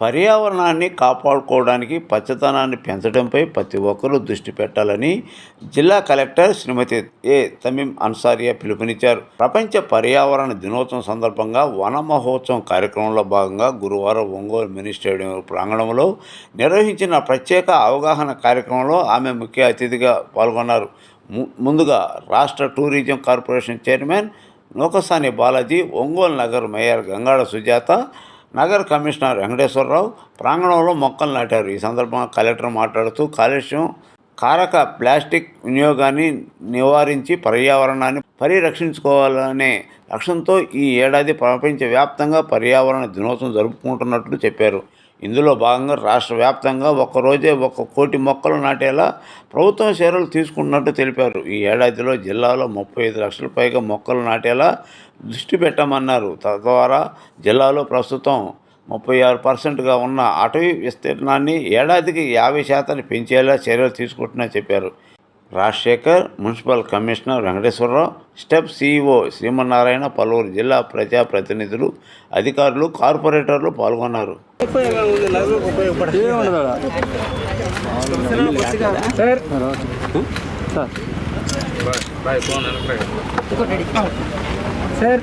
పర్యావరణాన్ని కాపాడుకోవడానికి పచ్చదనాన్ని పెంచడంపై ప్రతి ఒక్కరూ దృష్టి పెట్టాలని జిల్లా కలెక్టర్ శ్రీమతి ఏ తమీం అన్సారియా పిలుపునిచ్చారు. ప్రపంచ పర్యావరణ దినోత్సవం సందర్భంగా వన మహోత్సవం కార్యక్రమంలో భాగంగా గురువారం ఒంగోలు మినీ స్టేడియం ప్రాంగణంలో నిర్వహించిన ప్రత్యేక అవగాహన కార్యక్రమంలో ఆమె ముఖ్య అతిథిగా పాల్గొన్నారు. ము- ముందుగా రాష్ట్ర tourism corporation chairman Nookasani Balaji Ongole Nagar mayor Gangada Sujatha నగర కమిషనర్ వెంకటేశ్వరరావు ప్రాంగణంలో మొక్కలు నాటారు. ఈ సందర్భంగా కలెక్టర్ మాట్లాడుతూ కాలుష్యం కారక ప్లాస్టిక్ వినియోగాన్ని నివారించి పర్యావరణాన్ని పరిరక్షించుకోవాలనే లక్ష్యంతో ఈ ఏడాది ప్రపంచవ్యాప్తంగా పర్యావరణ దినోత్సవం జరుపుకుంటున్నట్లు చెప్పారు. ఇందులో భాగంగా రాష్ట్ర వ్యాప్తంగా ఒక్కరోజే ఒక కోటి మొక్కలు నాటేలా ప్రభుత్వం చర్యలు తీసుకున్నట్టు తెలిపారు. ఈ ఏడాదిలో జిల్లాలో ముప్పై ఐదు లక్షల పైగా మొక్కలు నాటేలా దృష్టి పెట్టమన్నారు. తద్వారా జిల్లాలో ప్రస్తుతం ముప్పై ఆరు పర్సెంట్గా ఉన్న అటవీ విస్తీర్ణాన్ని ఏడాదికి యాభై శాతాన్ని పెంచేలా చర్యలు తీసుకుంటున్నా చెప్పారు. Rajasekhar municipal commissioner Venkateswararao STEP CEO Srimannarayana పలువురు జిల్లా ప్రజాప్రతినిధులు అధికారులు కార్పొరేటర్లు పాల్గొన్నారు. సార్.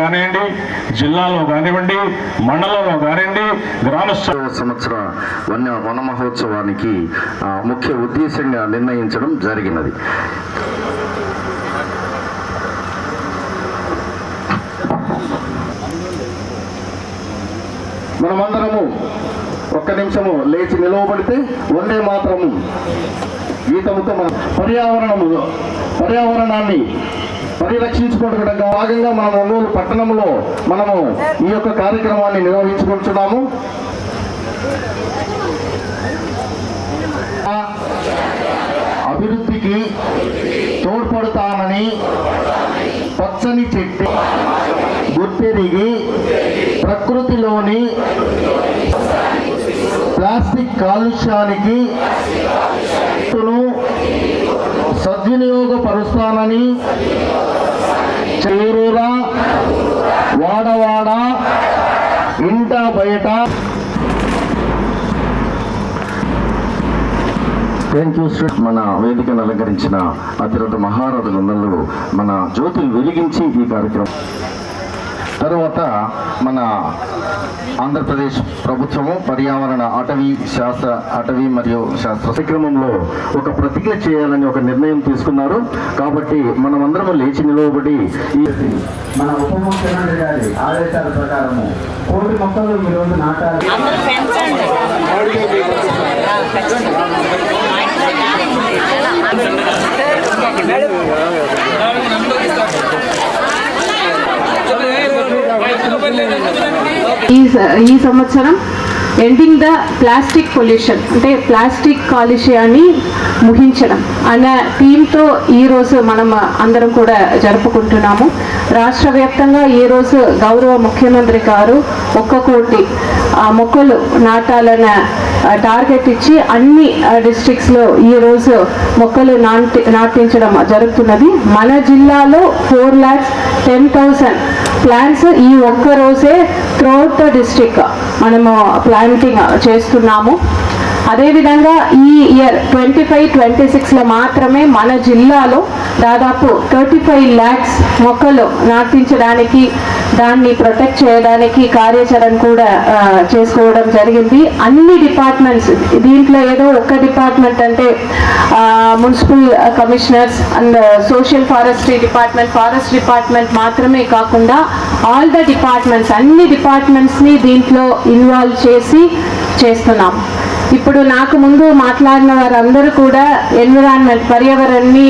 కానివ్వండి జిల్లాలో కానివ్వండి మండలంలో కానివ్వండి గ్రామస్థ సంవత్సర వన్య వన మహోత్సవానికి ఆ, ముఖ్య ఉద్దేశంగా నిర్ణయించడం జరిగినది. మనమందరము ఒక్క నిమిషము లేచి నిలవబడితే వందే మాత్రము. గీతముతో మన పర్యావరణము పర్యావరణాన్ని పరిరక్షించుకోవడం భాగంగా మన ఒంగోలు పట్టణంలో మనము ఈ యొక్క కార్యక్రమాన్ని నిర్వహించుకుంటున్నాము. అభివృద్ధికి తోడ్పడతానని పచ్చని చెట్టు గుర్తెరిగి ప్రకృతిలోని ప్లాస్టిక్ కాలుష్యానికి సద్వినియోగపరుస్తానని చేరూరా వాడవాడ ఇంట బయట. థ్యాంక్ యూ శ్రీ మన వేదికను అలంకరించిన అతిరథ మహారథులందరూ మన జ్యోతులు వెలిగించి ఈ కార్యక్రమం తర్వాత మన ఆంధ్రప్రదేశ్ ప్రభుత్వము పర్యావరణ అటవీ శాస్త్ర అటవీ మరియు శాస్త్ర కార్యక్రమంలో ఒక ప్రతిజ్ఞ చేయాలని ఒక నిర్ణయం తీసుకున్నారు. కాబట్టి మనమందరము లేచి నిలవబడి ఈ మన ఉప ముఖ్యమంత్రి గారి ఆదేశాల ప్రకారము కోటి మొక్కలు ఈరోజు నాటాలి. ఈ స- ఈ సంవత్సరం ఎండింగ్ ద ప్లాస్టిక్ పొల్యూషన్ అంటే ప్లాస్టిక్ కాలుష్యాన్ని ముగించడం అన్న థీమ్తో ఈరోజు మనం అందరం కూడా జరుపుకుంటున్నాము. రాష్ట్ర వ్యాప్తంగా ఈరోజు గౌరవ ముఖ్యమంత్రి గారు ఒక్క కోటి మొక్కలు నాటాలన్న టార్గెట్ ఇచ్చి అన్ని డిస్ట్రిక్ట్స్లో ఈరోజు మొక్కలు నాటి నాటించడం జరుగుతున్నది. మన జిల్లాలో four lakhs ten thousand plants ఈ ఒక్క రోజే త్రూఅవుట్ ద డిస్ట్రిక్ట్ మనము ప్లాంటింగ్ చేస్తున్నాము. అదేవిధంగా ఈ ఇయర్ ట్వంటీ ఫైవ్ ట్వంటీ సిక్స్లో మాత్రమే మన జిల్లాలో దాదాపు థర్టీ ఫైవ్ ల్యాక్స్ మొక్కలు నాటించడానికి దాన్ని ప్రొటెక్ట్ చేయడానికి కార్యాచరణ కూడా చేసుకోవడం జరిగింది. అన్ని డిపార్ట్మెంట్స్ దీంట్లో ఏదో ఒక్క డిపార్ట్మెంట్ అంటే municipal commissioners and social forestry department forest department మాత్రమే కాకుండా ఆల్ ద డిపార్ట్మెంట్స్ అన్ని డిపార్ట్మెంట్స్ని దీంట్లో ఇన్వాల్వ్ చేసి చేస్తున్నాం. ఇప్పుడు నాకు ముందు మాట్లాడిన వారందరూ కూడా ఎన్విరాన్మెంట్ పర్యావరణాన్ని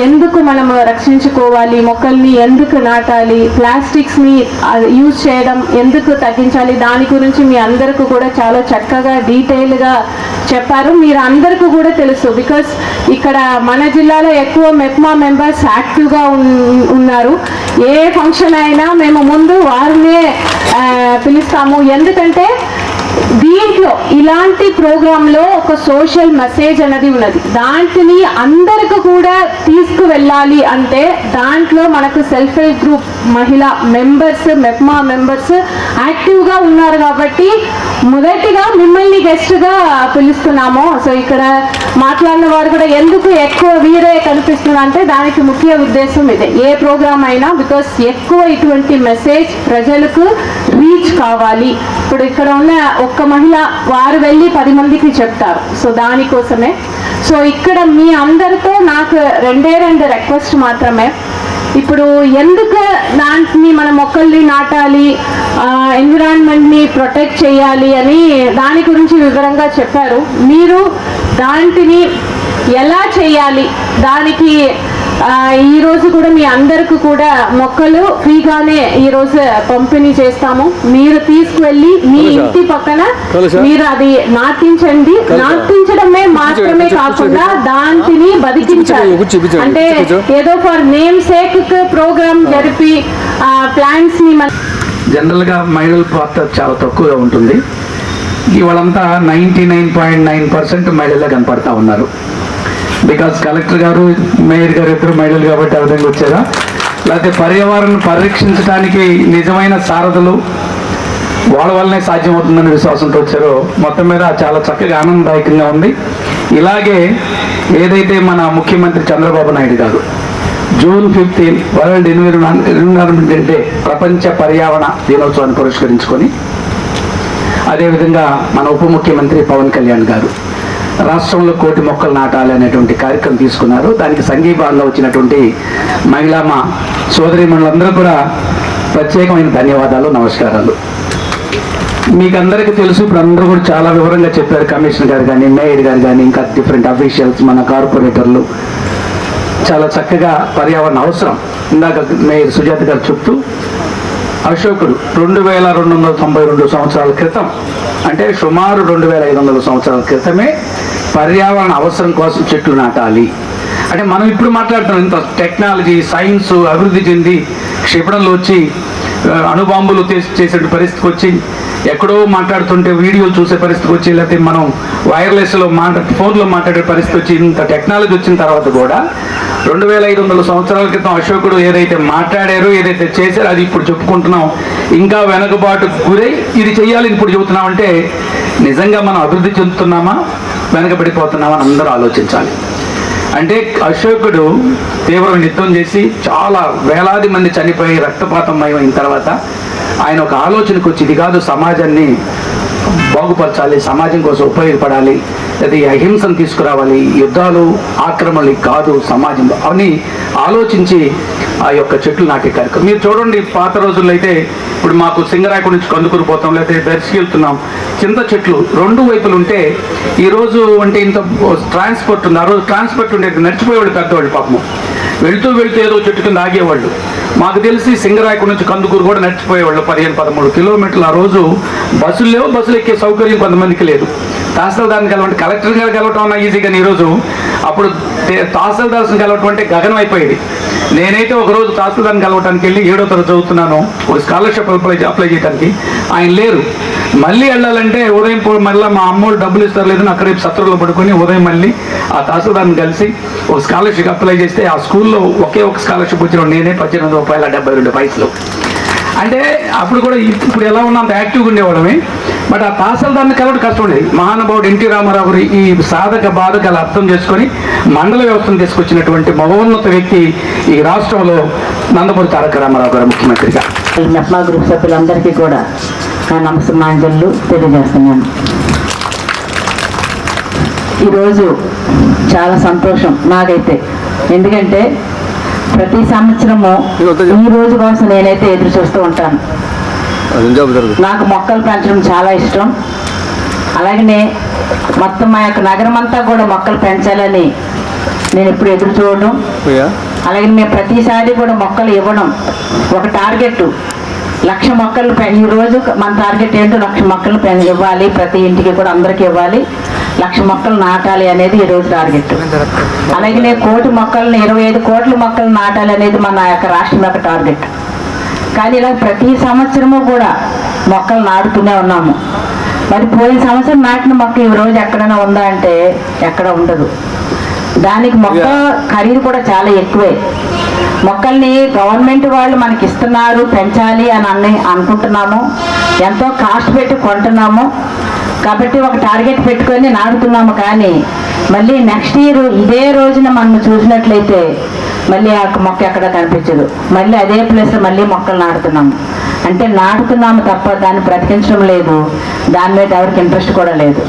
ఎందుకు మనం రక్షించుకోవాలి మొక్కల్ని ఎందుకు నాటాలి ప్లాస్టిక్స్ని యూజ్ చేయడం ఎందుకు తగ్గించాలి దాని గురించి మీ అందరికీ కూడా చాలా చక్కగా డీటెయిల్గా చెప్పారు. మీరు అందరికీ కూడా తెలుసు బికాస్ ఇక్కడ మన జిల్లాలో ఎక్కువ మెప్మా మెంబర్స్ యాక్టివ్గా ఉన్- ఉన్నారు. ఏ ఫంక్షన్ అయినా మేము ముందు వారినే పిలుస్తాము. ఎందుకంటే దీంట్లో ఇలాంటి ప్రోగ్రాంలో ఒక సోషల్ మెసేజ్ అనేది ఉన్నది. దాంట్ని అందరికి కూడా తీసుకువెళ్ళాలి అంటే దాంట్లో మనకు సెల్ఫ్ హెల్ప్ గ్రూప్ మహిళా మెంబర్స్ మెప్మా మెంబర్స్ యాక్టివ్గా ఉన్నారు కాబట్టి మొదటిగా మిమ్మల్ని గెస్ట్గా పిలుస్తున్నాము. సో ఇక్కడ మాట్లాడిన వారు కూడా ఎందుకు ఎక్కువ వీరే కనిపిస్తున్నారు అంటే దానికి ముఖ్య ఉద్దేశం ఇదే. ఏ ప్రోగ్రాం అయినా బికాస్ ఎక్కువ ఇటువంటి మెసేజ్ ప్రజలకు రీచ్ కావాలి. ఇప్పుడు ఇక్కడ ఉన్న ఒక్క మహిళ వారు వెళ్ళి పది మందికి చెప్తారు. సో దానికోసమే సో ఇక్కడ మీ అందరితో నాకు రెండే రెండు రిక్వెస్ట్ మాత్రమే. ఇప్పుడు ఎందుకు దాంట్ని మన మొక్కల్ని నాటాలి ఎన్విరాన్మెంట్ని ప్రొటెక్ట్ చేయాలి అని దాని గురించి వివరంగా చెప్పారు. మీరు దాంటిని ఎలా చేయాలి? దానికి ఈ రోజు కూడా మీ అందరికి కూడా మొక్కలు ఫ్రీగానే ఈ రోజు పంపిణీ చేస్తాము. మీరు తీసుకువెళ్ళి మీ ఇంటి పక్కన మీరు అది నాటించండి. నాటించడమే మాత్రమే కాకుండా దాంటిని బతికించాలి. అంటే ఏదో ఫర్ నేమ్ సేక్ ప్రోగ్రామ్ జరిపి ప్లాంట్స్ని మన జనరల్గా మహిళల పాత్ర చాలా తక్కువగా ఉంటుంది. ఇవాళంతా ninety nine point nine percent మహిళలే కనపడతా ఉన్నారు. బికాస్ కలెక్టర్ గారు మేయర్ గారు ఇద్దరు మహిళలు కాబట్టి ఆ విధంగా వచ్చారా. లేకపోతే పర్యావరణ పరిరక్షించడానికి నిజమైన సారథులు వాళ్ళ వల్లనే సాధ్యమవుతుందనే విశ్వాసంతో వచ్చారో. మొత్తం మీద చాలా చక్కగా ఆనందదాయకంగా ఉంది. ఇలాగే ఏదైతే మన ముఖ్యమంత్రి Chandrababu Naidu garu June fifteen world environ environment day ప్రపంచ పర్యావరణ దినోత్సవాన్ని పురస్కరించుకొని అదేవిధంగా మన ఉప ముఖ్యమంత్రి పవన్ కళ్యాణ్ గారు రాష్ట్రంలో కోటి మొక్కలు నాటాలి అనేటువంటి కార్యక్రమం తీసుకున్నారు. దానికి సంఘీభావంగా వచ్చినటువంటి మహిళా మా సోదరిమణులందరూ కూడా ప్రత్యేకమైన ధన్యవాదాలు నమస్కారాలు. మీకు అందరికీ తెలుసు ఇప్పుడు అందరూ కూడా చాలా వివరంగా చెప్పారు. కమిషనర్ గారు కానీ మేయర్ గారు కానీ ఇంకా డిఫరెంట్ అఫీషియల్స్ మన కార్పొరేటర్లు. చాలా చక్కగా పర్యావరణ అవసరం. ఇందాక మేయర్ సుజాత గారు చెప్తూ అశోకుడు రెండు వేల రెండు వందల తొంభై రెండు సంవత్సరాల క్రితం అంటే సుమారు రెండు వేల ఐదు వందల సంవత్సరాల క్రితమే పర్యావరణ అవసరం కోసం చెట్లు నాటాలి. అంటే మనం ఇప్పుడు మాట్లాడుతున్నాం ఇంత టెక్నాలజీ సైన్స్ అభివృద్ధి చెంది క్షిపణంలో వచ్చి అణుబాంబులు తీసి- చేసే పరిస్థితికి వచ్చి ఎక్కడో మాట్లాడుతుంటే వీడియోలు చూసే పరిస్థితి వచ్చి లేకపోతే మనం వైర్లెస్లో మాట్లా ఫోన్లో మాట్లాడే పరిస్థితి వచ్చి ఇంత టెక్నాలజీ వచ్చిన తర్వాత కూడా రెండు వేల ఐదు వందల సంవత్సరాల క్రితం అశోకుడు ఏదైతే మాట్లాడారో ఏదైతే చేశారో అది ఇప్పుడు చెప్పుకుంటున్నాం. ఇంకా వెనకబాటు గురై ఇది చేయాలి ఇప్పుడు చెబుతున్నామంటే నిజంగా మనం అభివృద్ధి చెందుతున్నామా వెనకబడిపోతున్నామని అని అందరూ ఆలోచించాలి. అంటే అశోకుడు తీవ్ర యుద్ధం చేసి చాలా వేలాది మంది చనిపోయి రక్తపాతం అయిన తర్వాత ఆయన ఒక ఆలోచనకు వచ్చి ఇది కాదు సమాజాన్ని బాగుపరచాలి సమాజం కోసం ఉపయోగపడాలి అది అహింసను తీసుకురావాలి యుద్ధాలు ఆక్రమణలు కాదు సమాజంలో అవన్నీ ఆలోచించి ఆ యొక్క చెట్లు నాటే కార్యక్రమం. మీరు చూడండి పాత రోజుల్లో అయితే ఇప్పుడు మాకు సింగరాయకు నుంచి కందుకూరు పోతాం లేకపోతే దర్శకి వెళ్తున్నాం. చింత చెట్లు రెండు వైపులు ఉంటే ఈరోజు అంటే ఇంత ట్రాన్స్పోర్ట్ ఉంది ఆ రోజు ట్రాన్స్పోర్ట్ ఉండేది నడిచిపోయేవాళ్ళు పెద్దవాళ్ళు పాపము. వెళ్తూ వెళ్తూ ఏదో చెట్టు కింద ఆగేవాళ్ళు. మాకు తెలిసి సింగరాయకు నుంచి కందుకూరు కూడా నడిచిపోయేవాళ్ళు పదిహేను పదమూడు కిలోమీటర్లు. ఆ రోజు బస్సులు లేవు బస్సులు ఎక్కే సౌకర్యం కొంతమందికి లేదు. తహసీల్దార్ని కలవండి. కలెక్టర్ గారు కలవటం అన్న కానీ ఈరోజు అప్పుడు తే- తహసీల్దార్స్ని కలవటం అంటే గగనం అయిపోయేది. నేనైతే ఒక రోజు తహసీల్దార్ని కలవటానికి వెళ్ళి ఏడో తరగతి చదువుతున్నాను. ఒక స్కాలర్షిప్ అప్లై అప్లై చేయడానికి ఆయన లేరు. మళ్ళీ వెళ్ళాలంటే ఉదయం మళ్ళీ మా అమ్మోళ్ళు డబ్బులు ఇస్తారు లేదని అక్కడ సత్రంలో పడుకొని ఉదయం మళ్ళీ ఆ తహసీల్దార్ని కలిసి ఒక స్కాలర్షిప్ అప్లై చేస్తే ఆ స్కూల్లో ఒకే ఒక స్కాలర్షిప్ వచ్చిన నేనే పద్దెనిమిది రూపాయల డెబ్బై రెండు పైసలు. అంటే అప్పుడు కూడా ఇప్పుడు ఎలా ఉన్నా అంత యాక్టివ్గా ఉండేవాళ్ళమే. బట్ ఆ తహసీల్దార్ని కలవడం కష్టం ఉండేది. మహానుభావుడు ఎన్టీ రామారావు ఈ సాధక బాధకాలు అర్థం చేసుకొని మండల వ్యవస్థను తీసుకొచ్చినటువంటి మహోన్నత వ్యక్తి ఈ రాష్ట్రంలో నందమూరి తారక రామారావు గారు ముఖ్యమంత్రిగా. ఈ గ్రూప్ సభ్యులందరికీ కూడా నమస్కారాంజలు తెలియజేస్తున్నాను. ఈరోజు చాలా సంతోషం నాకైతే. ఎందుకంటే ప్రతి సంవత్సరము ఈ రోజు కోసం నేనైతే ఎదురు చూస్తూ ఉంటాను. నాకు మొక్కలు పెంచడం చాలా ఇష్టం. అలాగనే మొత్తం మా యొక్క నగరం అంతా కూడా మొక్కలు పెంచాలని నేను ఎప్పుడు ఎదురు చూడడం అలాగే మేము ప్రతిసారి కూడా మొక్కలు ఇవ్వడం ఒక టార్గెట్ లక్ష మొక్కలు ఈ రోజు మన టార్గెట్ ఏంటో లక్ష మొక్కలు ఇవ్వాలి ప్రతి ఇంటికి కూడా అందరికీ ఇవ్వాలి. లక్ష మొక్కలు నాటాలి అనేది ఈ రోజు టార్గెట్. అలాగే కోటి మొక్కలను ఇరవై ఐదు కోట్ల మొక్కలు నాటాలి అనేది మన యొక్క రాష్ట్రం యొక్క టార్గెట్. కానీ ఇలా ప్రతి సంవత్సరము కూడా మొక్కలు నాటుతూనే ఉన్నాము. మరి పోయిన సంవత్సరం నాటిన మొక్క ఈ రోజు ఎక్కడైనా ఉందా అంటే ఎక్కడ ఉండదు. దానికి మొక్క ఖరీదు కూడా చాలా ఎక్కువే. మొక్కల్ని గవర్నమెంట్ వాళ్ళు మనకి ఇస్తున్నారు పెంచాలి అని అన్ని అనుకుంటున్నాము. ఎంతో కాస్ట్ పెట్టి కొంటున్నాము. కాబట్టి ఒక టార్గెట్ పెట్టుకొని నాటుతున్నాము కానీ మళ్ళీ నెక్స్ట్ ఇయర్ ఇదే రోజున మనం చూసినట్లయితే మళ్ళీ ఆ మొక్క ఎక్కడ కనిపించదు. మళ్ళీ అదే ప్లేస్ మళ్ళీ మొక్కలు నాటుతున్నాము. అంటే నాటుతున్నాము తప్ప దాన్ని బ్రతికించడం లేదు. దాని మీద ఎవరికి ఇంట్రెస్ట్ కూడా లేదు.